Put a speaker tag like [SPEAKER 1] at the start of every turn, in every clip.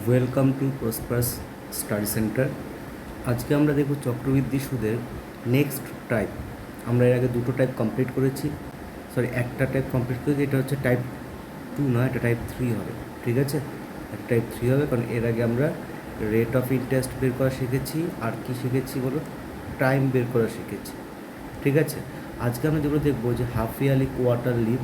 [SPEAKER 1] Welcome to Prospus study centre. আজকে আমরা দেখব চক্রবৃদ্ধি সুদের নেক্সট টাইপ। আমরা এর আগে দুটো টাইপ কমপ্লিট করেছি। সরি, একটা টাইপ কমপ্লিট করেছি, এটা হচ্ছে টাইপ টু না এটা টাইপ থ্রি হবে, ঠিক আছে? এটা টাইপ থ্রি হবে, কারণ এর আগে আমরা রেট অফ ইন্টারেস্ট বের করা শিখেছি, আর কি শিখেছি বলো? টাইম বের করা শিখেছি, ঠিক আছে? আজকে আমরা যেগুলো দেখব, যে হাফ ইয়ারলি কোয়ার্টারলি,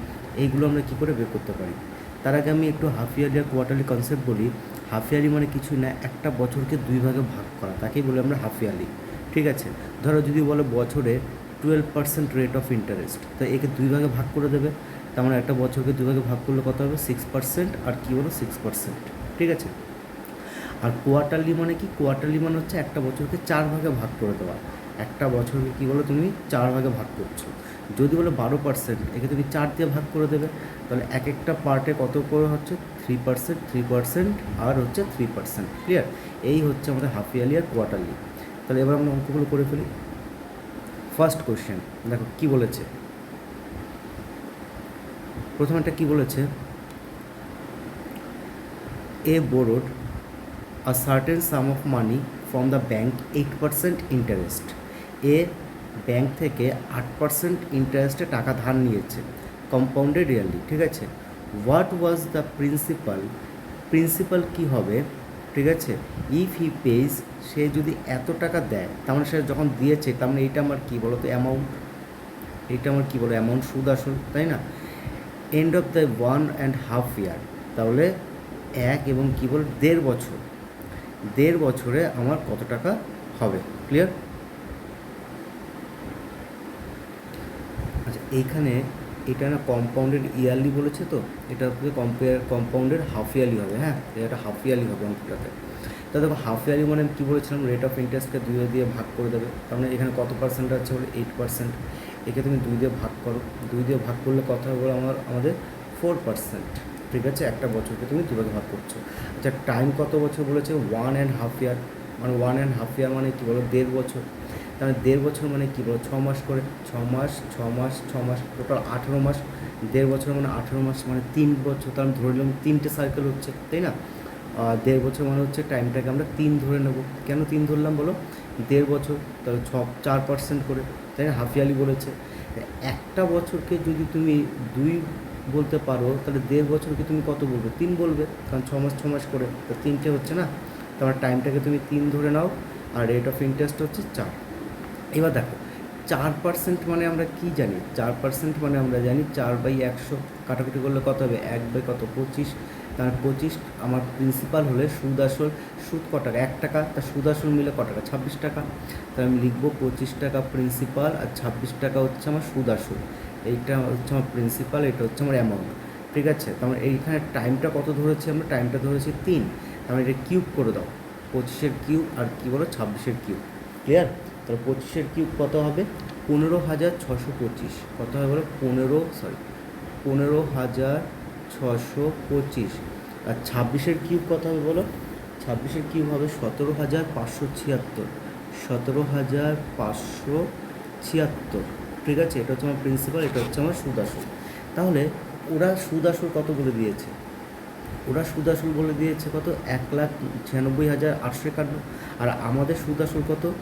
[SPEAKER 1] এইগুলো আমরা কী করে বের করতে পারি? তার আগে আমি একটু হাফ ইয়ারলি আর কোয়ার্টারলি কনসেপ্ট বলি। হাফ ইয়ারলি মানে কিছুই না, একটা বছরকে দুই ভাগে ভাগ করা, তাকেই বলি আমরা হাফ ইয়ারলি ঠিক আছে? ধরো যদি বলো বছরে twelve percent rate of interest তো একে দুই ভাগে ভাগ করে দেবে, তার মানে একটা বছরকে দুই ভাগে ভাগ করলে কত হবে? সিক্স পার্সেন্ট আর কী বলো? সিক্স পার্সেন্ট ঠিক আছে? আর কোয়ার্টারলি মানে কি? কোয়ার্টারলি মানে হচ্ছে একটা বছরকে চার ভাগে ভাগ করে দেওয়া। একটা বছরকে কী বলো তুমি? চার ভাগে ভাগ করছ। যদি বলো বারো পার্সেন্ট একে তুমি চার দিয়ে ভাগ করে দেবে, তাহলে এক একটা পার্টে কত করে হচ্ছে? থ্রি পার্সেন্ট থ্রি পার্সেন্ট আর হচ্ছে থ্রি পার্সেন্ট ক্লিয়ার এই হচ্ছে আমাদের হাফ ইয়ারলি আর কোয়ার্টারলি তাহলে এবার আমরা অঙ্কগুলো করে ফেলি। ফার্স্ট কোশ্চেন দেখো কি বলেছে? প্রথম একটা কী বলেছে? A borrowed a certain sum of money from the bank 8% interest. A bank থেকে আট পার্সেন্ট ইন্টারেস্টে টাকা ধার নিয়েছে কম্পাউন্ডেড ইয়ারলি ঠিক আছে? What was the principal principal কি হবে? ঠিক আছে? ইফ হি পেজ সে যদি এত টাকা দেয়, তার মানে সে যখন দিয়েছে, তার মানে এইটা আমার কী বলো তো অ্যামাউন্ট এইটা আমার কী বলো অ্যামাউন্ট সুদ আসল, তাই না? End of the one and half year তাহলে এক এবং কী বল, দেড় বছর। দেড় বছরে আমার কত টাকা হবে? ক্লিয়ার আচ্ছা এইখানে এটা না কম্পাউন্ডেড ইয়ারলি বলেছে তো, এটা কম্পেয়ার কম্পাউন্ডেড হাফ ইয়ারলি হবে হ্যাঁ? এটা হাফ ইয়ারলি হবে অঙ্কটাতে। তা দেখো হাফ ইয়ারলি মানে আমি কী বলেছিলাম? রেট অফ ইন্টারেস্টকে দুই দিয়ে ভাগ করে দেবে। তার মানে এখানে কত পার্সেন্ট আছে বলে? এইট পার্সেন্ট একে তুমি দুই দিয়ে ভাগ করো। দুই দিয়ে ভাগ করলে কত হবে বলে? আমার আমাদের ফোর পার্সেন্ট ঠিক আছে? একটা বছরকে তুমি দুভাগে ভাগ করছ। আচ্ছা টাইম কত বছর বলেছে? ওয়ান অ্যান্ড হাফ ইয়ার মানে ওয়ান অ্যান্ড হাফ ইয়ার মানে কী বলো? দেড় বছর। তাহলে দেড় বছর মানে কী বলো? ছ মাস করে, ছ মাস ছ মাস ছ মাস, টোটাল আঠেরো মাস, দেড় বছর মানে আঠেরো মাস মানে তিন বছর, তাহলে ধরে নিলাম তিনটে সাইকেল হচ্ছে, তাই না? দেড় বছর মানে হচ্ছে টাইমটাকে আমরা তিন ধরে নেব। কেন তিন ধরলাম বলো? দেড় বছর, তাহলে ছ, চার পার্সেন্ট করে, তাই না? হাফ ইয়ারলি বলেছে। একটা বছরকে যদি তুমি দুই বলতে পারো, তাহলে দেড় বছরকে তুমি কত বলবে? তিন বলবে, কারণ ছ মাস ছ মাস করে, তো তিনটে হচ্ছে না? তোমার টাইমটাকে তুমি তিন ধরে নাও, আর রেট অফ ইন্টারেস্ট হচ্ছে চার। এবার দেখো, চার পার্সেন্ট মানে আমরা কি জানি? চার পার্সেন্ট মানে আমরা জানি চার বাই একশো কাটাকুটি করলে কত হবে? এক বাই কত? পঁচিশ। তার পঁচিশ আমার প্রিন্সিপাল হলে সুদ আসল সুদ ক টাকা? এক টাকা। তার সুদ আসল মিলে ক টাকা? ছাব্বিশ টাকা। তাহলে আমি লিখব পঁচিশ টাকা প্রিন্সিপাল আর ছাব্বিশ টাকা হচ্ছে আমার সুদ আসল এইটা হচ্ছে আমার প্রিন্সিপাল এটা হচ্ছে আমার অ্যামাউন্ট ঠিক আছে? তার মানে এইখানে টাইমটা কত ধরেছি আমরা? টাইমটা ধরেছি তিন। তার মানে এটা কিউব করে দাও। পঁচিশের কিউব আর কী বলো? ছাব্বিশের কিউব ক্লিয়ার তাহলে পঁচিশের কিউব কত হবে? পনেরো হাজার ছশো পঁচিশ। কত হবে বলো? পনেরো সরি পনেরো হাজার ছশো পঁচিশ। আর ছাব্বিশের কিউব কত হবে বলো? ছাব্বিশের কিউব হবে সতেরো হাজার পাঁচশো ছিয়াত্তর। সতেরো হাজার পাঁচশো ছিয়াত্তর। ঠিক আছে? এটা হচ্ছে আমার প্রিন্সিপাল এটা হচ্ছে আমার সুদ আসল তাহলে ওরা সুদ আসল কত বলে দিয়েছে? ওরা সুদ আসল বলে দিয়েছে কত? এক লাখ ছিয়ানব্বই হাজার আটশো একান্ন। আর আমাদের সুদ আসল কত?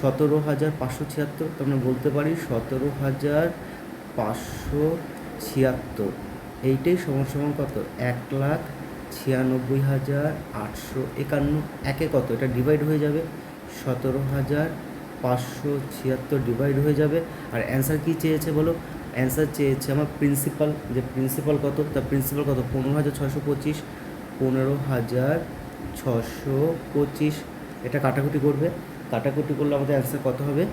[SPEAKER 1] সতেরো হাজার পাঁচশো ছিয়াত্তর আমরা বলতে পারি সতেরো হাজার পাঁচশো ছিয়াত্তর। এইটাই সমান সমান কত? এক লাখ ছিয়ানব্বই হাজার আটশো একান্ন। একে কত? এটা ডিভাইড হয়ে যাবে। সতেরো হাজার পাঁচশো ছিয়াত্তর ডিভাইড হয়ে যাবে। আর অ্যান্সার কী চেয়েছে বলো? অ্যান্সার চেয়েছে আমার প্রিন্সিপাল যে প্রিন্সিপাল কত? তার প্রিন্সিপাল কত? পনেরো হাজার ছশো পঁচিশ, পনেরো হাজার ছশো পঁচিশ। এটা কাটাকুটি করবে। কাটাকুটি করলে আমাদের অ্যান্সার কত হবে?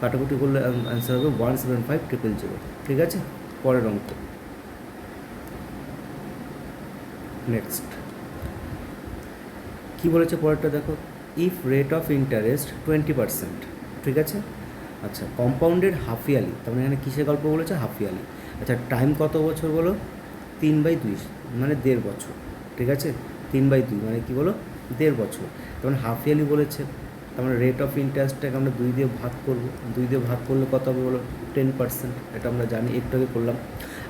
[SPEAKER 1] কাটাকুটি করলে অ্যান্সার হবে one seven five triple zero ঠিক আছে? পরের অঙ্ক। নেক্সট কী বলেছে পরেরটা দেখো? If rate of interest twenty percent ঠিক আছে? আচ্ছা কম্পাউন্ডেড হাফ ইয়ারলি তার মানে এখানে কিসের গল্প বলেছে? হাফ ইয়ারলি আচ্ছা টাইম কত বছর বলো? তিন বাই দুই মানে দেড় বছর, ঠিক আছে? তিন বাই দুই মানে কী বলো? দেড় বছর। মানে হাফ ইয়ারলি বলেছে। তার রেট অফ ইন্টারেস্টটাকে আমরা দুই দিয়ে ভাগ করব। দুই দিয়ে ভাগ করলে কত হবে বলো? টেন পার্সেন্ট এটা আমরা জানি একটু আগে করলাম।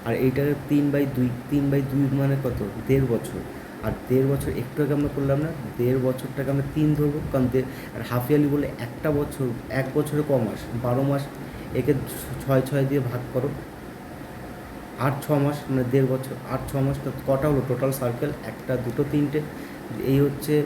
[SPEAKER 1] আর এইটাকে তিন বাই দুই, তিন বাই দুই মানে কত? দেড় বছর। আর দেড় বছর একটু আগে আমরা করলাম না? দেড় বছরটাকে আমরা তিন ধরবো, কারণ আর হাফ ইয়ারলি বলে একটা বছর, এক বছরে ক মাস? বারো মাস। একে ছয় ছয় দিয়ে ভাগ করো। আট, ছ মাস মানে দেড় বছর। আট, ছ মাস কটা হলো? টোটাল সার্কেল একটা, দুটো, তিনটে। এই হচ্ছে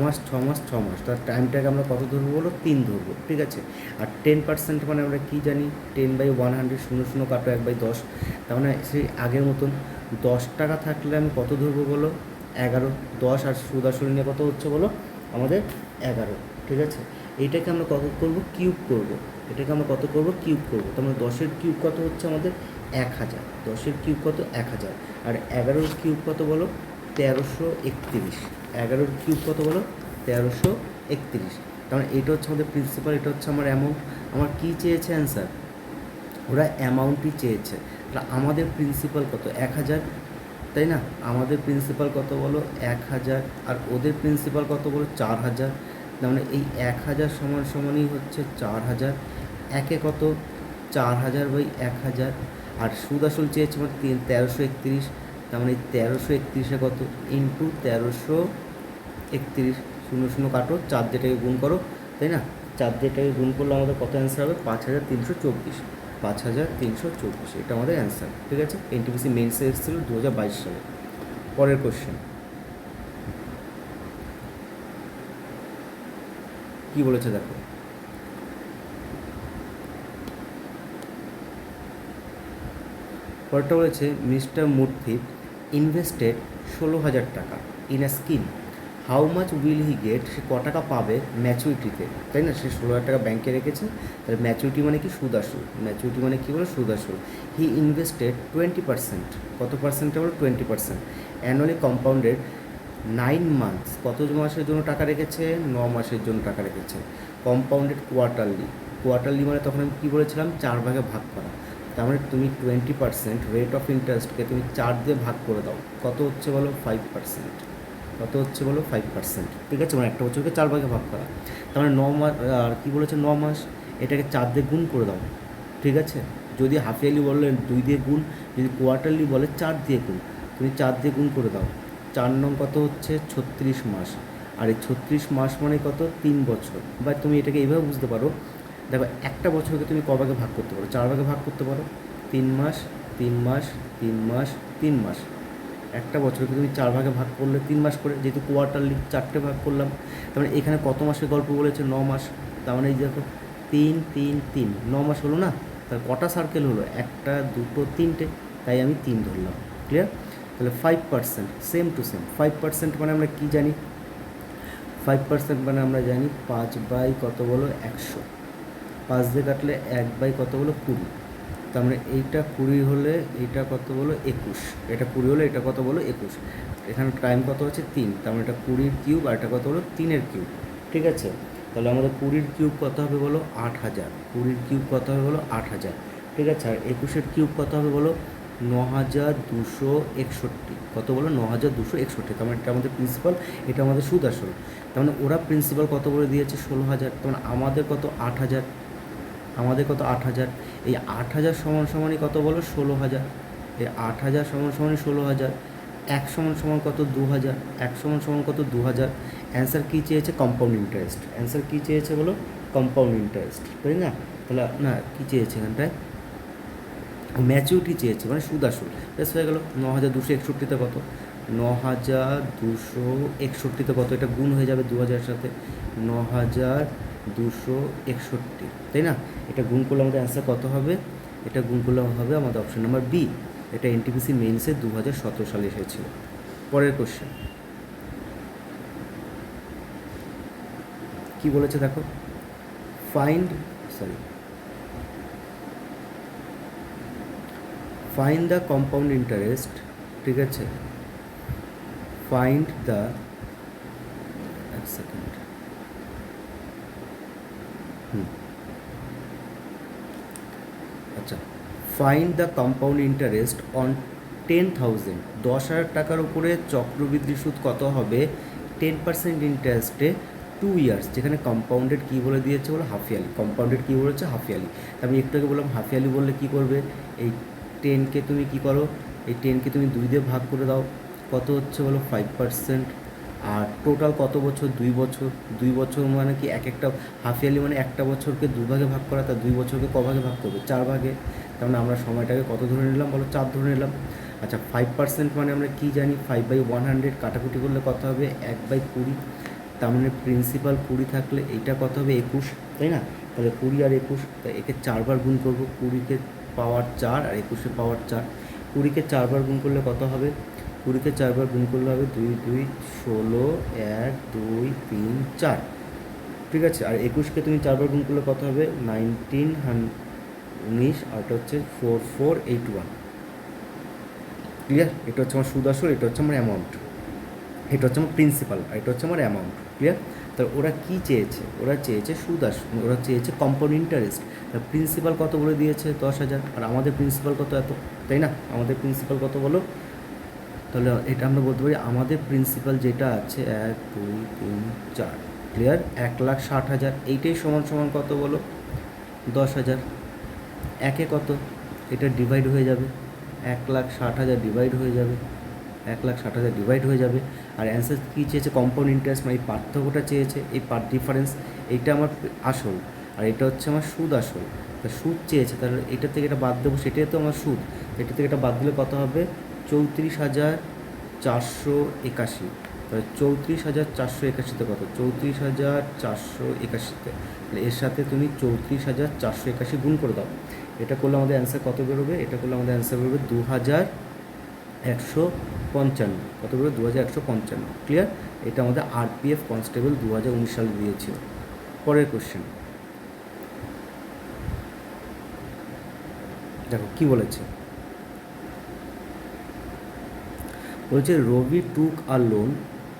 [SPEAKER 1] মাস ছ মাস ছ মাস তার টাইমটাকে আমরা কত ধরবো বলো? তিন ধরবো, ঠিক আছে? আর টেন পার্সেন্ট মানে আমরা কী জানি? টেন বাই ওয়ান হান্ড্রেড শূন্য শূন্য কাটো এক বাই দশ। তার মানে সেই আগের মতন দশ টাকা থাকলে আমি কত ধরবো বলো? এগারো। দশ আর সুদ আসল নিয়ে কত হচ্ছে বলো? আমাদের এগারো, ঠিক আছে? এইটাকে আমরা কত করব? কিউব করব। এটাকে আমরা কত করব? কিউব করব। তার মানে দশের কিউব কত হচ্ছে আমাদের? এক হাজার। দশের কিউব কত? এক হাজার। আর এগারোর কিউব কত বলো? তেরোশো একত্রিশ। এগারোর কিউব কত বলো? তেরোশো একত্রিশ। তার মানে এটা হচ্ছে আমাদের প্রিন্সিপাল এটা হচ্ছে আমার অ্যামাউন্ট আমার কী চেয়েছে অ্যান্সার ওরা অ্যামাউন্টই চেয়েছে। তাহলে আমাদের প্রিন্সিপাল কত? এক হাজার, তাই না? আমাদের প্রিন্সিপাল কত বলো? এক হাজার। আর ওদের প্রিন্সিপাল কত বলো? চার হাজার। তার মানে এই এক হাজার সমান সমানই হচ্ছে চার হাজার। একে কত? চার হাজার বাই এক হাজার। আর সুদ আসল চেয়েছে আমার তেরোশো একত্রিশ। তার মানে তেরোশো একত্রিশে কত? ইন্টু তেরোশো একত্রিশ শূন্য শূন্য কাটো, চার যেটাকে গুণ করো, তাই না? চার যেটাকে গুণ করলে আমাদের কত অ্যান্সার হবে? পাঁচ হাজার তিনশো চব্বিশ। পাঁচ হাজার তিনশো চব্বিশ, এটা আমাদের অ্যান্সার ঠিক আছে? এনটিপিসি মেন্সে এসেছিল দু হাজার বাইশ সালে। পরের কোশ্চেন কি বলেছে দেখো? পরেরটা বলেছে, মিস্টার মূর্তি ইনভেস্টেড ষোলো হাজার টাকা in a scheme how much will he get সে ক টাকা পাবে ম্যাচুরিটিতে তাই না? সে ষোলো হাজার টাকা ব্যাংকে রেখেছে। তাহলে ম্যাচুরিটি মানে কি? সুদ আসল। ম্যাচুরিটি মানে কী বলে? সুদ আসল। হি ইনভেস্টেড টোয়েন্টি পার্সেন্ট কত পার্সেন্টে বলো? Twenty percent annually compounded nine months কত মাসের জন্য টাকা রেখেছে? ন মাসের জন্য টাকা রেখেছে। কম্পাউন্ডেড কোয়ার্টারলি কোয়ার্টারলি মানে তখন আমি কী বলেছিলাম? চার ভাগে ভাগ করা। তার মানে তুমি টোয়েন্টি পার্সেন্ট রেট অফ ইন্টারেস্টকে তুমি চার দিয়ে ভাগ করে দাও। কত হচ্ছে বলো? ফাইভ পার্সেন্ট কত হচ্ছে বলো? ফাইভ পার্সেন্ট ঠিক আছে? মানে একটা বছরকে চার ভাগে ভাগ করা। তার মানে ন মাস আর কী বলেছে? ন মাস। এটাকে চার দিয়ে গুণ করে দাও। ঠিক আছে? যদি হাফ ইয়ারলি বলে, দুই দিয়ে গুণ। যদি কোয়ার্টারলি বলে, চার দিয়ে গুণ। তুমি চার দিয়ে গুণ করে দাও। চার নং কত হচ্ছে? ছত্রিশ মাস। আর এই ছত্রিশ মাস মানে কত? তিন বছর। বা তুমি এটাকে এইভাবে বুঝতে পারো। দেখো, একটা বছরকে তুমি ক ভাগে ভাগ করতে পারো? চার ভাগে ভাগ করতে পারো? তিন মাস তিন মাস তিন মাস তিন মাস। একটা বছরকে তুমি চার ভাগে ভাগ করলে তিন মাস করে, যেহেতু কোয়ার্টারলি চারটে ভাগ করলাম, তার মানে এখানে কত মাসের গল্প বলেছে? ন মাস। তার মানে এই দেখো, তিন তিন তিন। ন মাস হলো না? তার কটা সার্কেল হলো? একটা, দুটো, তিনটে। তাই আমি তিন ধরলাম। ক্লিয়ার তাহলে five percent same to same five percent মানে আমরা কী জানি? ফাইভ পার্সেন্ট মানে আমরা জানি পাঁচ বাই কত বলো? একশো। পাঁচ দিয়ে কাটলে এক বাই কত বলো? কুড়ি। তার মানে এইটা কুড়ি হলে এইটা কত বলো? একুশ। এটা কুড়ি হলে এটা কত বলো? একুশ। এখানে টাইম কত হচ্ছে? তিন। তার মানে এটা কুড়ির কিউব আর এটা কত হলো তিনের কিউব ঠিক আছে? তাহলে আমাদের কুড়ির কিউব কত হবে বলো? আট হাজার। কুড়ির কিউব কত হবে বলো? আট হাজার। ঠিক আছে? আর একুশের কিউব কত হবে বলো? ন হাজার দুশো একষট্টি। কত বলো? ন হাজার দুশো একষট্টি। তার মানে এটা আমাদের প্রিন্সিপাল এটা আমাদের সুদ আসল তার মানে ওরা প্রিন্সিপাল কত বলে দিয়েছে? ষোলো হাজার। তার মানে আমাদের কত? আট হাজার। আমাদের কত? আট হাজার। এই আট হাজার সমান সমানই কত বলো? ষোলো হাজার। এই আট হাজার সমান সমানই ষোলো হাজার। এক সমান সমান কত? দু হাজার। এক সমান সমান কত? দু হাজার। অ্যান্সার কী চেয়েছে? কম্পাউন্ড ইন্টারেস্ট অ্যান্সার কী চেয়েছে বলো? কম্পাউন্ড ইন্টারেস্ট তাই না? তাহলে, না, কী চেয়েছে এখানটায়? ম্যাচিউরিটি চেয়েছে মানে সুদ আসল বেশ, হয়ে গেল। ন হাজার দুশো একষট্টিতে কত? ন হাজার দুশো একষট্টিতে কত? এটা গুণ হয়ে যাবে দু হাজারের সাথে। ন হাজার দুশো একষট্টি, তাই না? এটা গুণ করলে আমাদের অ্যান্সার কত হবে? এটা গুণ করলে হবে আমাদের অপশন নাম্বার বি এটা এনটিপিসি মেইনসে দু হাজার সতেরো সালে এসেছিল। পরের কোশ্চেন কি বলেছে দেখো? Find sorry find the compound interest ঠিক আছে? ফাইন্ড দ্য এক সেকেন্ড হুম আচ্ছা find the compound interest on ten thousand. দশ হাজার টাকার উপরে চক্রবৃদ্ধি সুদ কত হবে? টেন পার্সেন্ট ইন্টারেস্টে টু ইয়ার্স, যেখানে কম্পাউন্ডেড কী বলে দিয়েছে বলো? Half yearly. কম্পাউন্ডেড কী বলেছে? Half yearly. আমি একটু আগে বললাম, হাফ ইয়ারলি বললে কী করবে? এই টেনকে তুমি কী করো? এই টেনকে তুমি দুই দিয়ে ভাগ করে দাও। কত হচ্ছে বলো? Five percent. আর টোটাল কত বছর? দুই বছর। দুই বছর মানে কি এক একটা, হাফ ইয়ারলি মানে একটা বছরকে দুভাগে ভাগ করা, তা দুই বছরকে ক ভাগে ভাগ করবে? চার ভাগে। মানে আমরা সময়টাকে কত ধরে নিলাম? বলো, চার ধরে নিলাম। আচ্ছা ফাইভ পার্সেন্ট মানে আমরা কী জানি? ফাইভ বাই ওয়ান হান্ড্রেড কাটাকুটি করলে কত হবে? এক বাই কুড়ি। তার মানে প্রিন্সিপাল কুড়ি থাকলে এইটা কত হবে? একুশ, তাই না? তাহলে কুড়ি আর একুশ তাই একে চারবার গুণ করব। কুড়িকে পাওয়ার চার আর একুশে পাওয়ার চার। কুড়িকে চারবার গুণ করলে কত হবে? কুড়িকে চারবার গুণ করলে হবে দুই দুই, ষোলো, এক, দুই, তিন, চার। ঠিক আছে? আর একুশকে তুমি চারবার গুণ করলে কত হবে? নাইনটিন উনিশ আর এটা হচ্ছে four four eight one clear এটা হচ্ছে আমার সুদ আসল, এটা হচ্ছে আমার অ্যামাউন্ট এটা হচ্ছে আমার প্রিন্সিপাল আর এটা হচ্ছে আমার অ্যামাউন্ট ক্লিয়ার তো ওরা কী চেয়েছে? ওরা চেয়েছে সুদ আসল ওরা চেয়েছে কম্পাউন্ড ইন্টারেস্ট প্রিন্সিপাল কত বলে দিয়েছে? দশ হাজার। আর আমাদের প্রিন্সিপাল কত এত? তাই না? আমাদের প্রিন্সিপাল কত বলো? তাহলে এটা আমরা বলতে পারি, আমাদের প্রিন্সিপাল যেটা আছে, এক, দুই, তিন, চার। ক্লিয়ার এক লাখ ষাট হাজার। এইটাই সমান সমান কত বলো? দশ হাজার। একে কত? এটা ডিভাইড হয়ে যাবে। এক লাখ ষাট হাজার ডিভাইড হয়ে যাবে। এক লাখ ষাট হাজার ডিভাইড হয়ে যাবে। আর অ্যান্সার কী চেয়েছে? কম্পাউন্ড ইন্টারেস্ট মানে এই পার্থক্যটা চেয়েছে, এই পার ডিফারেন্স এইটা আমার আসল। আর এটা হচ্ছে আমার সুদ আসল। তা সুদ চেয়েছে, তাহলে এটা থেকে এটা বাদ দেবো, সেটাই তো আমার সুদ। এটা থেকে এটা বাদ দিলে কত হবে? চৌত্রিশ হাজার চারশো একাশি। তাহলে চৌত্রিশ হাজার চারশো একাশিতে কত? চৌত্রিশ হাজার চারশো একাশিতে। তাহলে এর সাথে তুমি চৌত্রিশ হাজার চারশো একাশি গুণ করে দাও। এটা করলে আমাদের অ্যান্সার কত বেরোবে? এটা করলে আমাদের অ্যান্সার বেরোবে দু হাজার একশো পঞ্চান্ন। কত বেরোবে? দু হাজার একশো পঞ্চান্ন। ক্লিয়ার এটা আমাদের আরপিএফ কনস্টেবল দু হাজার উনিশ সালে দিয়েছিল। পরের কোশ্চেন দেখো, কি বলেছে? বলছে, Ravi took a loan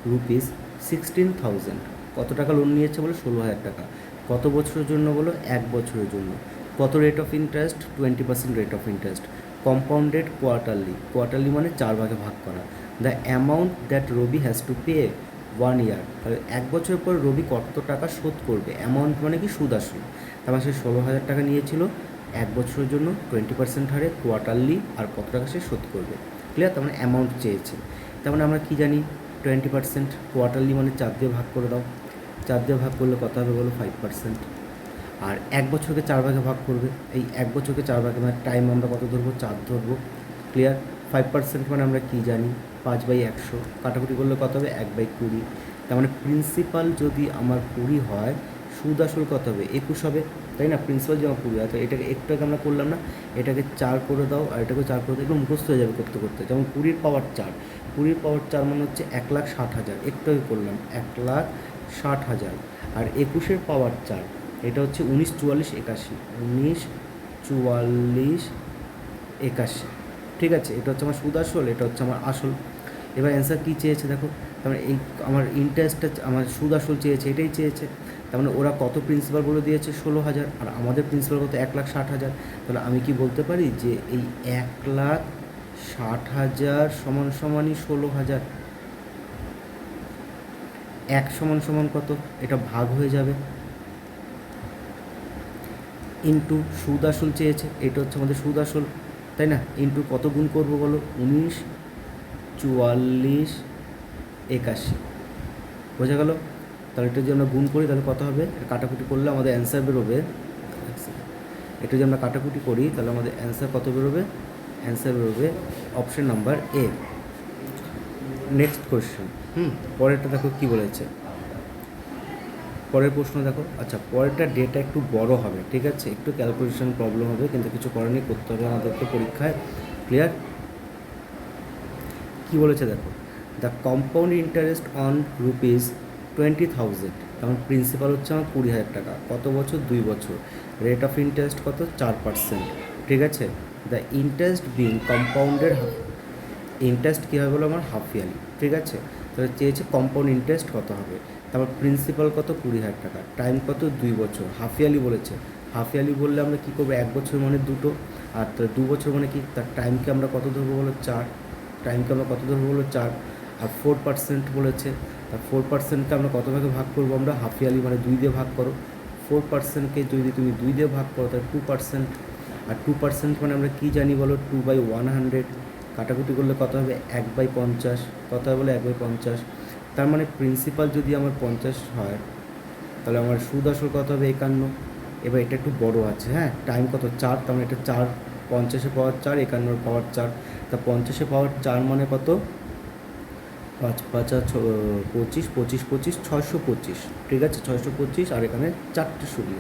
[SPEAKER 1] rupees sixteen thousand কত টাকা লোন নিয়েছে বলো? ষোলো হাজার টাকা। কত বছরের জন্য বলো? এক বছরের জন্য। কত rate of interest twenty percent rate of interest compounded quarterly quarterly মানে চার ভাগে ভাগ করা। The amount that Ravi has to pay one year তাহলে এক বছর পর রবি কত টাকা শোধ করবে? অ্যামাউন্ট মানে কি? সুদ আসলে তার সে ষোলো হাজার টাকা নিয়েছিল। এক বছরের জন্য টোয়েন্টি পার্সেন্ট হারে কোয়ার্টারলি আর কত টাকা সে শোধ করবে। ক্লিয়ার তার মানে অ্যামাউন্ট চেয়েছে। তার মানে আমরা কী জানি? টোয়েন্টি পার্সেন্ট কোয়ার্টারলি মানে চার দিয়ে ভাগ করে দাও। চার দিয়ে ভাগ করলে কত হবে বলো? ফাইভ পার্সেন্ট আর এক বছরকে চার ভাগে ভাগ করবে। এই এক বছরকে চার ভাগে মানে টাইম আমরা কত ধরবো? চার ধরবো। ক্লিয়ার ফাইভ পার্সেন্ট মানে আমরা কী জানি? পাঁচ বাই একশো। কাটাকুটি করলে কত হবে? এক বাই কুড়ি। তার মানে প্রিন্সিপাল যদি আমার কুড়ি হয়, সুদ আসল কত হবে? একুশ হবে। তাই না? প্রিন্সিপাল কুড়ি হয় তো এটাকে একটু আগে আমরা করলাম না, এটাকে চার করে দাও আর এটাকে চার করে দাও একটু মুখস্থ হয়ে যাবে করতে করতে। যেমন কুড়ির পাওয়ার চার। কুড়ির পাওয়ার চার মানে হচ্ছে এক লাখ ষাট হাজার। একটু আগে করলাম, এক লাখ ষাট হাজার। আর একুশের পাওয়ার চার, এটা হচ্ছে উনিশ চুয়াল্লিশ একাশি। উনিশ চুয়াল্লিশ একাশি। ঠিক আছে? এটা হচ্ছে আমার সুদ আসল, এটা হচ্ছে আমার আসল। এবার অ্যান্সার কী চেয়েছে দেখো? তার মানে এই আমার ইন্টারেস্টটা আমার সুদ আসল চেয়েছে, এটাই চেয়েছে। তার মানে ওরা কত প্রিন্সিপাল বলে দিয়েছে? ষোলো হাজার। আর আমাদের প্রিন্সিপাল কত? এক লাখ ষাট হাজার। তাহলে আমি কি বলতে পারি যে এই এক লাখ ষাট হাজার সমান সমানই ষোলো হাজার? এক সমান সমান কত? এটা ভাগ হয়ে যাবে। ইন্টু সুদ আসল চেয়েছে। এটা হচ্ছে আমাদের সুদ আসল তাই না? ইন্টু কত গুণ করব বলো? উনিশ, চুয়াল্লিশ, একাশি। বোঝা গেল? তাহলে এটা যদি আমরা গুণ করি, তাহলে কত হবে? কাটাকুটি করলে আমাদের অ্যান্সার বেরোবে। এটা যদি আমরা কাটাকুটি করি, তাহলে আমাদের অ্যান্সার কত বেরোবে? অ্যান্সার বেরোবে option number A next question hmm, পরেরটা দেখো কী বলেছে। পরের প্রশ্ন দেখো। আচ্ছা পরেরটা ডেটা একটু বড় হবে, ঠিক আছে? একটু ক্যালকুলেশন প্রবলেম হবে, কিন্তু কিছু করার নেই, করতে হবে আমাদেরকে পরীক্ষায়। ক্লিয়ার কী বলেছে দেখো? The compound interest on rupees twenty thousand. যেমন প্রিন্সিপাল হচ্ছে আমার কুড়ি হাজার টাকা। কত বছর? দুই বছর। রেট অফ ইন্টারেস্ট কত? চার পার্সেন্ট ঠিক আছে? The interest being compounded interest কী হবে বলো? আমার হাফ ইয়ারলি ঠিক আছে? তাহলে চেয়েছে কম্পাউন্ড ইন্টারেস্ট কত হবে? তারপর প্রিন্সিপাল কত? কুড়ি হাজার টাকা। টাইম কত? দুই বছর। হাফ ইয়ারলি বলেছে। হাফ ইয়ারলি বললে আমরা কী করব? এক বছর মানে দুটো। আর দু বছর মানে কি? তার টাইমকে আমরা কত ধরবো বলো? চার। টাইমকে আমরা কত ধরবো বলো? চার। আর ফোর পার্সেন্ট বলেছে। তা ফোর পার্সেন্টকে আমরা কত ভাগে ভাগ করব আমরা? হাফ ইয়ারলি মানে দুই দিয়ে ভাগ করো। ফোর পার্সেন্টকে যদি তুমি দুই দিয়ে ভাগ করো, তাহলে টু পার্সেন্ট আর টু পার্সেন্ট মানে আমরা কী জানি বলো? টু বাই ওয়ান হান্ড্রেড কাটাকুটি করলে কত হবে? এক বাই পঞ্চাশ। কত হবে বলে? এক বাই পঞ্চাশ। তার মানে প্রিন্সিপাল যদি আমার পঞ্চাশ হয়, তাহলে আমার সুদ আসল কত হবে? একান্ন। এবার এটা একটু বড় আছে হ্যাঁ? টাইম কত? চার। তার মানে এটা চার। পঞ্চাশে পাওয়ার চার, একান্নর পাওয়ার চার। তা পঞ্চাশে পাওয়ার চার মানে কত? পাঁচ পাঁচ পঁচিশ পঁচিশ পঁচিশ, ছয়শো পঁচিশ। ঠিক আছে? ছয়শো পঁচিশ আর এখানে চারটে শূন্য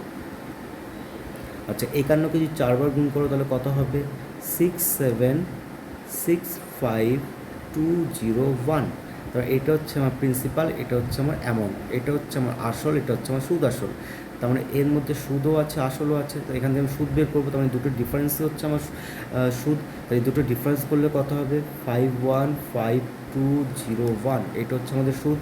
[SPEAKER 1] আচ্ছা একান্নকে যদি চারবার গুণ করো, তাহলে কত হবে? Six seven, six five, two zero one. তাহলে এটা হচ্ছে আমার প্রিন্সিপাল, এটা হচ্ছে আমার অ্যামাউন্ট এটা হচ্ছে আমার আসল, এটা হচ্ছে আমার সুদ আসল তার মানে এর মধ্যে সুদও আছে, আসলও আছে। তো এখান থেকে আমি সুদ বের করব, তার মানে দুটো ডিফারেন্স হচ্ছে আমার সুদ। তাই দুটো ডিফারেন্স করলে কত হবে? Five one five two zero one এটা হচ্ছে আমাদের সুদ।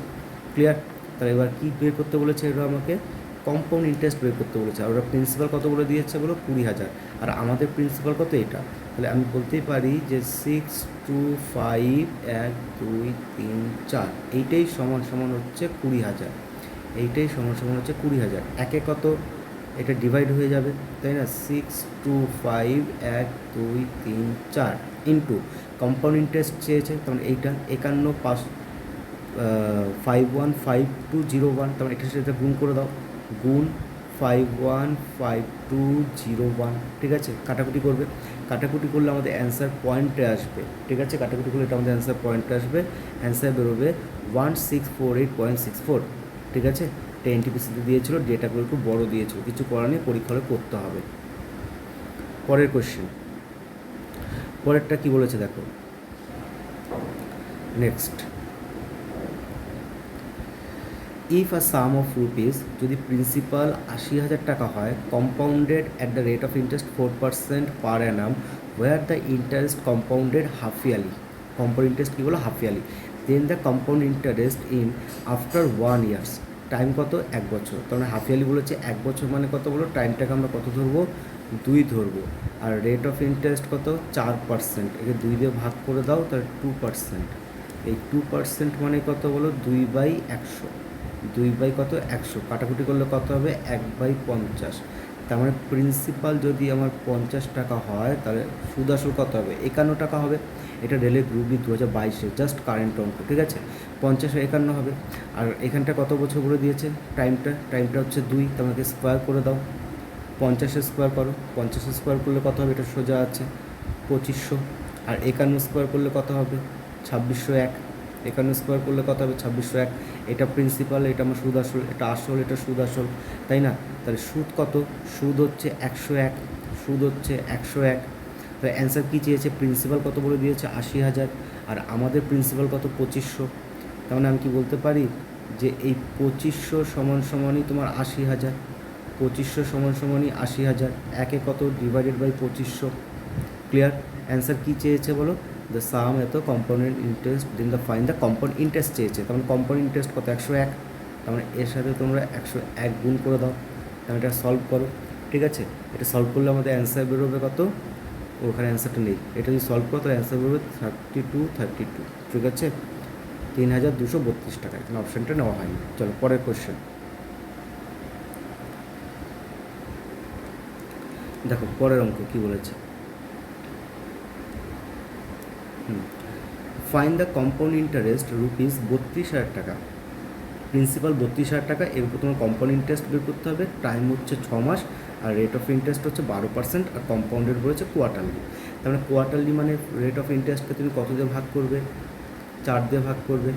[SPEAKER 1] ক্লিয়ার তাহলে এবার কী বের করতে বলেছে এটা আমাকে? কম্পাউন্ড ইন্টারেস্ট বের করতে বলেছে। আর ওরা প্রিন্সিপাল কত বলে দিয়েছে বলো? কুড়ি হাজার। আর আমাদের প্রিন্সিপাল কত এটা? তাহলে আমি বলতেই পারি যে সিক্স টু ফাইভ এক দুই তিন চার। এইটাই সমান সমান হচ্ছে কুড়ি হাজার। এইটাই সমান সমান হচ্ছে কুড়ি হাজার। একে কত? এটা ডিভাইড হয়ে যাবে, তাই না? সিক্স টু ফাইভ এক দুই তিন চার ইন্টু কম্পাউন্ড ইন্টারেস্ট চেয়েছে তখন এইটা একান্ন পাঁচ five one five two zero one তারপর এটার সাথে গুণ করে দাও। গুণ five one five two zero one ঠিক আছে? কাটাকুটি করবে। কাটাকুটি করলে আমাদের অ্যান্সার পয়েন্টে আসবে, ঠিক আছে? কাটাকুটি করলে এটা আমাদের অ্যান্সার পয়েন্টে আসবে। অ্যান্সার বেরোবে one six four eight point six four ঠিক আছে? টেন টিপিসিতে দিয়েছিল ডেটাগুলো একটু বড় দিয়েছিল, কিছু করার নেই, পরীক্ষা করতে হবে। পরের কোশ্চেন পরেরটা কি বলেছে দেখো? Next if a sum of rupees যদি প্রিন্সিপাল আশি হাজার টাকা হয় compounded at the rate of interest four percent per annum where the interest compounded half yearly compound interest কী বলো? Half yearly then the compound interest in after one years time কত? এক বছর। তার মানে হাফ ইয়ারলি বলেছে এক বছর মানে কত বলো? টাইমটাকে আমরা কত ধরবো? দুই ধরবো। আর রেট অফ ইন্টারেস্ট কত? চার পার্সেন্ট একে দুই দিয়ে ভাগ করে দাও, তাহলে টু পার্সেন্ট এই টু পার্সেন্ট মানে কত বলো? দুই বাই একশো। দুই বাই কত? একশো। কাটাকুটি করলে কত হবে? এক বাই পঞ্চাশ। তার মানে প্রিন্সিপাল যদি আমার পঞ্চাশ টাকা হয়, তাহলে সুদ আসল কত হবে? একান্ন টাকা হবে। এটা রেলের গ্রুপ ডি দু হাজার বাইশে জাস্ট কারেন্ট অঙ্ক ঠিক আছে? পঞ্চাশে একান্ন হবে। আর এখানটা কত বছর করে দিয়েছে? টাইমটা টাইমটা হচ্ছে দুই, তোমাকে স্কোয়ার করে দাও। পঞ্চাশে স্কোয়ার করো। পঞ্চাশে স্কোয়ার করলে কত হবে? এটা সোজা আছে, পঁচিশশো। আর একান্ন স্কোয়ার করলে কত হবে? ছাব্বিশশো এক। একান্ন স্কোয়ার করলে কত হবে? ছাব্বিশশো এক। এটা প্রিন্সিপাল এটা আমার সুদ আসল, এটা আসল, এটা সুদ আসল, তাই না? তাহলে সুদ কত? সুদ হচ্ছে একশো এক। সুদ হচ্ছে একশো এক। তাহলে অ্যান্সার কী চেয়েছে? প্রিন্সিপাল কত বলে দিয়েছে? আশি হাজার। আর আমাদের প্রিন্সিপাল কত? পঁচিশশো। মানে আমি কি বলতে পারি? যে এই পঁচিশশো সমান সমানই তোমার আশি হাজার। পঁচিশশো সমান সমানই আশি হাজার। একে কত? ডিভাইডেড বাই পঁচিশশো। ক্লিয়ার অ্যান্সার কী চেয়েছে বলো? The sum at component interest then the find the compound interest চেয়েছে। তার মানে কম্পাউন্ড ইন্টারেস্ট কত? একশো এক। তার মানে এর সাথে তোমরা একশো এক গুণ করে দাও। তাহলে এটা সলভ করো। ঠিক আছে? এটা সলভ করলে আমাদের অ্যান্সার বেরোবে কত? ওখানে অ্যান্সারটা নেই। এটা যদি সলভ করো, তাহলে অ্যান্সার বেরোবে থার্টি টু থার্টি টু ঠিক আছে? তিন হাজার দুশো বত্রিশ টাকা। এখানে অপশানটা নেওয়া হয়নি। চলো, পরের কোশ্চেন দেখো, পরের অঙ্ক কি বলেছে? Find the compound interest rupees বত্রিশ হাজার টাকা। প্রিন্সিপাল বত্রিশ হাজার টাকা। এর উপর তোমার কম্পাউন্ড ইন্টারেস্ট বের করতে হবে। টাইম হচ্ছে ছ মাস। আর রেট অফ ইন্টারেস্ট হচ্ছে বারো পার্সেন্ট আর কম্পাউন্ডেড বলেছে কোয়ার্টারলি তার মানে কোয়ার্টারলি মানে রেট অফ ইন্টারেস্টকে তুমি কত দিয়ে ভাগ করবে? চার দিয়ে ভাগ করবে।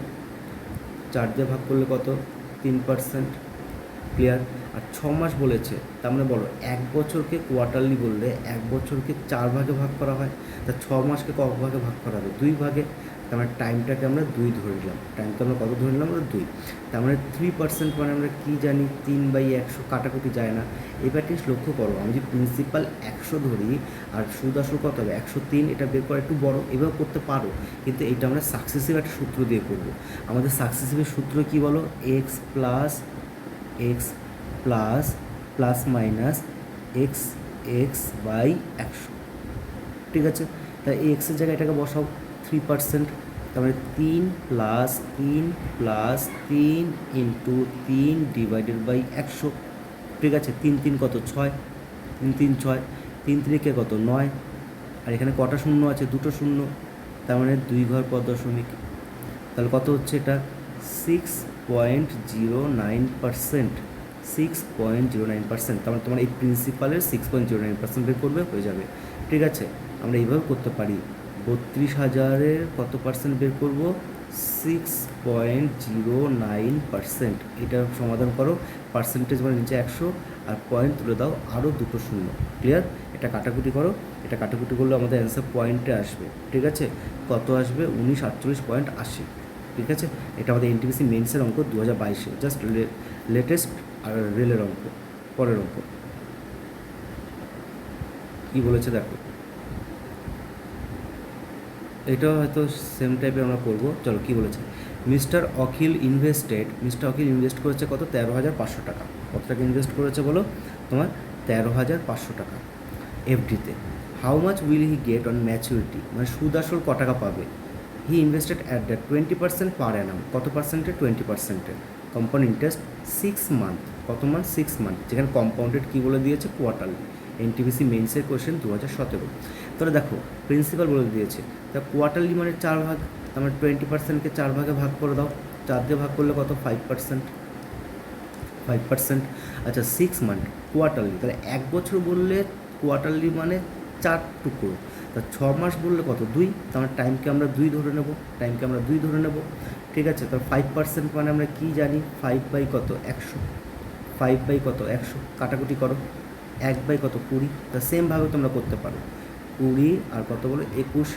[SPEAKER 1] চার দিয়ে ভাগ করলে কত? তিন পার্সেন্ট ক্লিয়ার আর ছ মাস বলেছে, তার মানে বলো, এক বছরকে কোয়ার্টারলি বললে এক বছরকে চার ভাগে ভাগ করা হয়। তা ছ মাসকে ক ভাগে ভাগ করা হবে? দুই ভাগে। তার মানে টাইমটাকে আমরা দুই ধরে নিলাম। টাইমটা আমরা কত ধরে নিলাম? আমরা দুই। তার মানে থ্রি পার্সেন্ট মানে আমরা কী জানি? তিন বাই একশো কাটাকুটি যায় না। এবার ঠিক লক্ষ্য করো, আমি যদি প্রিন্সিপাল একশো ধরি, আর সুদ আসল কত হবে? একশো তিন, এটা বের করা একটু বড়, এভাবে করতে পারো। কিন্তু এটা আমরা সাকসেসিভ একটা সূত্র দিয়ে করব। আমাদের সাকসেসিভের সূত্র কী বলো? X plus x plus plus minus x x by একশো। ঠিক আছে? তাই এক্সের জায়গায় এটাকে বসাও। থ্রি পার্সেন্ট তার মানে তিন প্লাস তিন প্লাস তিন ইন্টু তিন ডিভাইডেড বাই একশো। ঠিক আছে, তিন তিন কত? ছয়। তিন তিন ছয়। তিন তিরিকে কত? নয়। আর এখানে কটা শূন্য আছে? দুটো শূন্য। তার মানে দুই ঘর পর দশমিক। তাহলে কত হচ্ছে এটা? Six point zero nine percent six point zero nine percent তার মানে তোমার এই প্রিন্সিপালের six point zero nine percent বের করবে, হয়ে যাবে। ঠিক আছে, আমরা এইভাবে করতে পারি। বত্রিশ হাজারের কত পার্সেন্ট বের করব? Six point zero nine percent এটা সমাধান করো পার্সেন্টেজ মানে নিচে একশো, আর পয়েন্ট তুলে দাও আরও দুটো শূন্য। ক্লিয়ার এটা কাটাকুটি করো, এটা কাটাকুটি করলে আমাদের অ্যান্সার পয়েন্টে আসবে। ঠিক আছে? কত আসবে? উনিশ, আটচল্লিশ পয়েন্ট আশি। ঠিক আছে? এটা আমাদের এনটিপিসি মেন্সের অঙ্ক দু হাজার বাইশে জাস্ট লেটেস্ট আর রেলের অঙ্ক, পরের অঙ্ক। কী বলেছে দেখো? এটাও হয়তো সেম টাইপের আমরা করব। চলো, কী বলেছে? Mister Akhil invested, mister Akhil invest করেছে কত? তেরো হাজার পাঁচশো টাকা। কত টাকা ইনভেস্ট করেছে বলো? তোমার তেরো হাজার পাঁচশো টাকা এফডিতে। How much will he get on maturity মানে সুদ আসল ক টাকা পাবে? He invested at the twenty percent per annum কত পার্সেন্টে টোয়েন্টি পার্সেন্টে কম্পাউন্ড ইন্টারেস্ট সিক্স মান্থ কত মান্থ সিক্স মান্থ যেখানে কম্পাউন্ডেড কী বলে দিয়েছে? কোয়ার্টারলি এনটিপিসি মেন্সের কোয়েশ্চেন দু হাজার সতেরো। তাহলে দেখো প্রিন্সিপাল বলে দিয়েছে। তা কোয়ার্টারলি মানে চার ভাগ তার টোয়েন্টি পার্সেন্টকে চার ভাগে ভাগ করে দাও। চার দিয়ে ভাগ করলে কত? ফাইভ পার্সেন্ট ফাইভ পার্সেন্ট আচ্ছা সিক্স মান্থ কোয়ার্টারলি তাহলে এক বছর বললে কোয়ার্টারলি মানে চার টুকরো। তা ছ মাস বললে কত? দুই। তার টাইমকে আমরা দুই ধরে নেব। টাইমকে আমরা দুই ধরে নেব। ঠিক আছে? তাহলে ফাইভ পার্সেন্ট মানে আমরা কী জানি? ফাইভ বাই কত? একশো। ফাইভ বাই কত? একশো। কাটাকুটি করো। এক বাই কত? কুড়ি। তা সেমভাবে তোমরা করতে পারো। কুড়ি আর কত বলো? একুশ।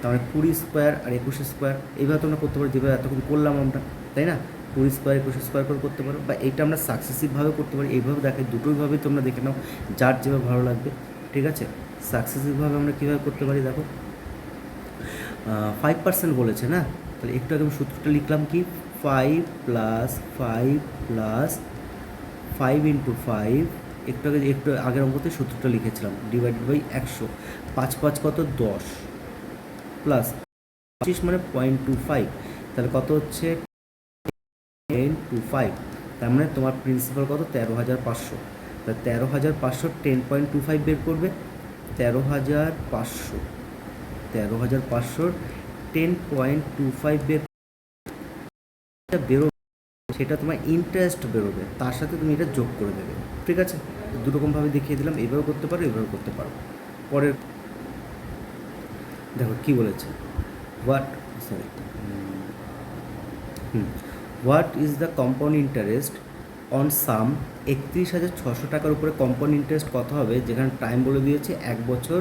[SPEAKER 1] তার মানে কুড়ি স্কোয়ার আর একুশ স্কোয়ার এইভাবে তোমরা করতে পারো, যেভাবে এতক্ষণ করলাম আমরা, তাই না? কুড়ি স্কোয়ার একুশ স্কোয়ার করে করতে পারো, বা এইটা আমরা সাকসেসিভভাবে করতে পারি, এইভাবে দেখে দুটোইভাবে তোমরা দেখে নাও, যার যেভাবে ভালো লাগবে, ঠিক আছে? সাকসেসিভভাবে আমরা কীভাবে করতে পারি, দেখো। ফাইভ পার্সেন্ট বলেছে, না? তাহলে একটু আগে আমি সূত্রটা লিখলাম কি? Five plus five plus five into five একটু আগে, একটু আগের অঙ্কতে সূত্রটা লিখেছিলাম ডিভাইডেড বাই একশো, পাঁচ পাঁচ কত? দশ। প্লাস পঁচিশ মানে পয়েন্ট টু ফাইভ তাহলে কত হচ্ছে? টেন টু ফাইভ তার মানে তোমার প্রিন্সিপাল কত? তেরো হাজার পাঁচশো। তা তেরো হাজার পাঁচশো টেন পয়েন্ট টু ফাইভ বের করবে। তেরো হাজার পাঁচশো। তেরো হাজার পাঁচশোর টেন পয়েন্ট টু ফাইভ বের বেরোবে, সেটা তোমার ইন্টারেস্ট বেরোবে। তার সাথে তুমি এটা যোগ করে দেবে। ঠিক আছে? দুরকমভাবে দেখিয়ে দিলাম। এইভাবে করতে পারো এইভাবে করতে পারো। পরের দেখো, কি বলেছে? What sorry what is the compound interest on sum একত্রিশ হাজার ছশো টাকার উপরে কম্পাউন্ড ইন্টারেস্ট কত হবে? যেখানে টাইম বলে দিয়েছে, এক বছর,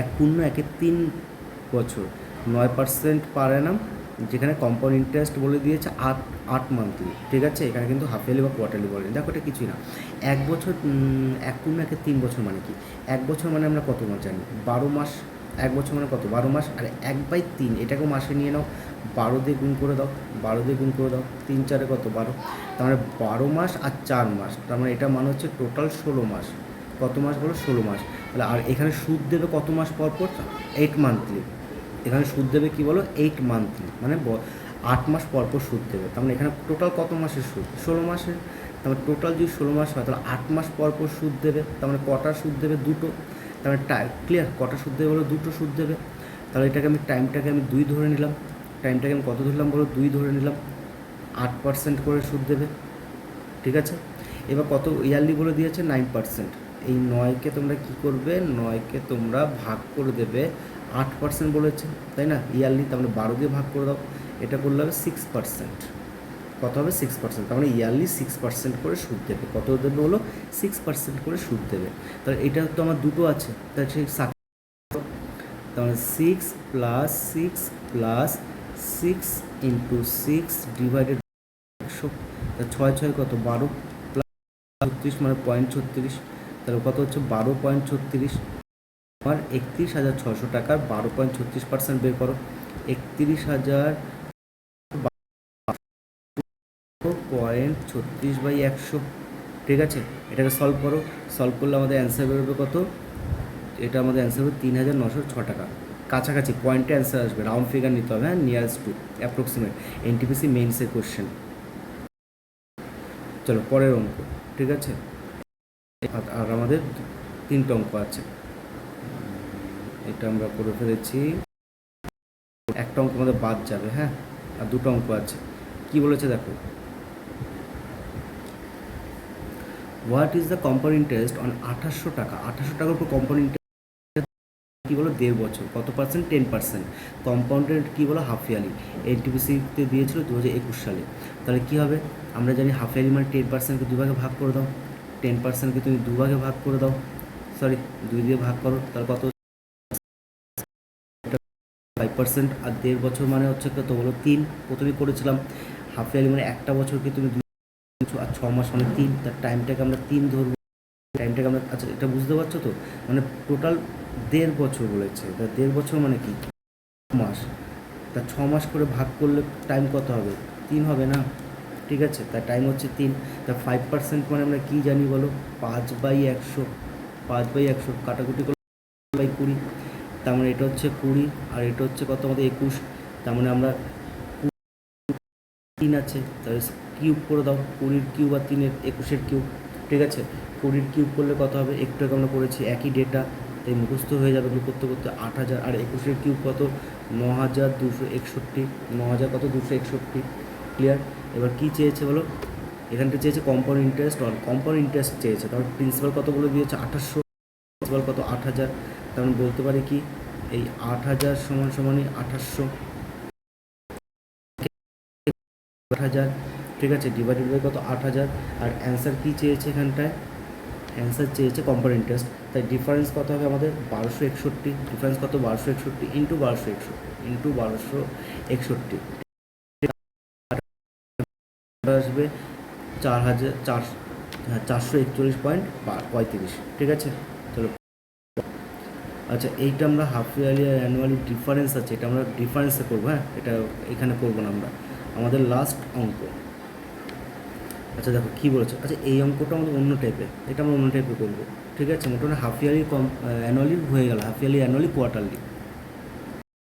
[SPEAKER 1] এক পূর্ণ, একে তিন বছর। নয় পার্সেন্ট পার অ্যানাম যেখানে কম্পাউন্ড ইন্টারেস্ট বলে দিয়েছে, আট আট মান্থলি ঠিক আছে? এখানে কিন্তু হাফ ইয়ারলি বা কোয়ার্টারলি বলে দেখো, এটা কিছুই না। এক বছর এক পূর্ণ, একে তিন বছর মানে কি? এক বছর মানে আমরা কত মাস জানি? বারো মাস এক বছর মানে কত? বারো মাস? আর এক বাই তিন, এটাকেও মাসে নিয়ে নাও। বারো দিয়ে গুণ করে দাও। বারো দিয়ে গুণ করে দাও। তিন চারে কত? বারো। তার মানে বারো মাস আর চার মাস। তার মানে এটা মানে হচ্ছে টোটাল ষোলো মাস। কত মাস বলো? ষোলো মাস। তাহলে আর এখানে সুদ দেবে কত মাস পর পর? এইট মান্থলি এখানে সুদ দেবে কি বলো? এইট মান্থলি মানে আট মাস পর পর সুদ দেবে। তার মানে এখানে টোটাল কত মাসের সুদ? ষোলো মাসের। তার মানে টোটাল যদি ষোলো মাস হয়, তাহলে আট মাস পর পর সুদ দেবে। তার মানে কটা সুদ দেবে? দুটো। তার মানে ক্লিয়ার কটা সুদ দেবে বলো? দুটো সুদ দেবে। তাহলে এটাকে আমি টাইমটাকে আমি দুই ধরে নিলাম। টাইমটাকে আমি কত ধরলাম বলো? দুই ধরে নিলাম। আট পার্সেন্ট করে সুদ দেবে। ঠিক আছে? এবার কত ইয়ারলি বলে দিয়েছে? নাইন পার্সেন্ট এই নয়কে তোমরা কি করবে? নয়কে তোমরা ভাগ করে দেবে। আট পার্সেন্ট বলেছে, তাই না? ইয়ারলি, তার মানে বারো দিয়ে ভাগ করে দাও। এটা করলে হবে সিক্স পার্সেন্ট কত হবে? সিক্স পার্সেন্ট তার মানে ইয়ারলি সিক্স পার্সেন্ট করে সুদ দেবে। কত দেবে হলো সিক্স পার্সেন্ট করে সুদ দেবে। তাহলে এটা তো আমার দুটো আছে। তাহলে সেই তার মানে six plus six plus six into six divided একশো। ছয় ছয় কত? বারো প্লাস ছত্রিশ মানে পয়েন্ট ছত্রিশ। তাহলে কত হচ্ছে? বারো পয়েন্ট ছত্রিশ। আমার একত্রিশ হাজার ছশো টাকার বারো পয়েন্ট ছত্রিশ পার্সেন্ট বের করো। একত্রিশ হাজার পয়েন্ট ছত্রিশ বাই একশো। ঠিক আছে? এটাকে সলভ করো। সলভ করলে আমাদের অ্যান্সার বেরোবে কত? এটা আমাদের অ্যান্সার হবে তিন হাজার নশো ছ টাকা। কাছাকাছি পয়েন্টে অ্যান্সার আসবে। রাউন্ড ফিগার নিতে হবে হ্যাঁ? নিয়ারেস্ট টু অ্যাপ্রক্সিমেট এনটিপিসি মেইনসের কোশ্চেন চলো, পরের অঙ্ক। ঠিক আছে? আর আমাদের তিনটে অঙ্ক আছে। এটা আমরা করে ফেলেছি। একটা অঙ্ক আমাদের বাদ যাবে হ্যাঁ? আর দুটো অঙ্ক আছে। কি বলেছে দেখো? What is the compound interest on আঠাশশো টাকা? আঠাশশো টাকার উপর কম্পাউন্ড ইন্টারেস্ট কী বলো? দেড় বছর। কত পার্সেন্ট টেন পার্সেন্ট কম্পাউন্ডেড কী বলো? হাফ ইয়ারলি এনটিপিসিতে দিয়েছিল দু হাজার একুশ সালে। তাহলে কী হবে? আমরা জানি হাফ ইয়ারলি মানে টেন পার্সেন্টকে দুভাগে ভাগ করে দাও। টেন পার্সেন্টকে তুমি দুভাগে ভাগ করে দাও। সরি দুই দিয়ে ভাগ করো। তাহলে কত? ফাইভ পার্সেন্ট আর দেড় বছর মানে হচ্ছে কত বলো? তিন। প্রথমে করেছিলাম। হাফ ইয়ারলি মানে একটা বছরকে তুমি ছ মাস মানে তিন, তার টাইমটাকে আমরা তিন ধরবো। টাইমটাকে আমরা আচ্ছা এটা বুঝতে পারছ তো? মানে টোটাল দেড় বছর বলেছে। তা দেড় বছর মানে কি? মাস তা ছ মাস করে ভাগ করলে টাইম কত হবে? তিন হবে না? ঠিক আছে? তার টাইম হচ্ছে তিন। তা ফাইভ পার্সেন্ট মানে আমরা কী জানি বলো? পাঁচ বাই একশো। পাঁচ বাই একশো। কাটাকুটি করলে বাই কুড়ি। তার মানে এটা হচ্ছে কুড়ি, আর এটা হচ্ছে কত? আমাদের একুশ। তার মানে আমরা তিন আছে। তাহলে কিউব করে দাও, কুড়ির কিউব আর তিনের একুশের কিউব ঠিক আছে? কুড়ির কিউব করলে কত হবে? একটু আগে আমরা করেছি একই ডেটা তাই মুখস্থ হয়ে যাবে এগুলো করতে করতে আট হাজার, আর একুশের কিউব কত? ন হাজার দুশো একষট্টি ন হাজার কত? দুশো একষট্টি ক্লিয়ার এবার কী চেয়েছে বলো? এখানটা চেয়েছে compound interest on compound interest চেয়েছে, তারপর প্রিন্সিপাল কত বলে দিয়েছে? আঠাশশো প্রিন্সিপাল কত? আট হাজার, তার মানে বলতে পারি কি? এই আট হাজার সমান সমানই আঠাশশো, আট হাজার ঠিক আছে ডিভাইডেড বাই কত? আট হাজার। আর অ্যান্সার কী চেয়েছে এখানটায়? অ্যান্সার চেয়েছে কম্পাউন্ড ইন্টারেস্ট তাই ডিফারেন্স কত হবে আমাদের? বারোশো একষট্টি। ডিফারেন্স কত? বারোশো একষট্টি ইন্টু বারোশো একষট্টি। ইন্টু বারোশো একষট্টি। আসবে চার হাজার, চার হ্যাঁ চারশো একচল্লিশ পয়েন্ট পঁয়ত্রিশ। ঠিক আছে? চলো। আচ্ছা এইটা আমরা হাফ ইয়ারলি আর অ্যানুয়ালি ডিফারেন্স আছে। এটা আমরা ডিফারেন্সে করব হ্যাঁ? এটা এখানে করব না আমরা। আমাদের লাস্ট অঙ্ক। আচ্ছা দেখো, কী বলেছ? আচ্ছা এই অঙ্কটা আমাদের অন্য টাইপের এটা আমরা অন্য টাইপের করব। ঠিক আছে? মোটামুটি হাফ ইয়ারলি কম অ্যানুয়ালি হয়ে গেল হাফ ইয়ারলি অ্যানুয়ালি কোয়ার্টারলি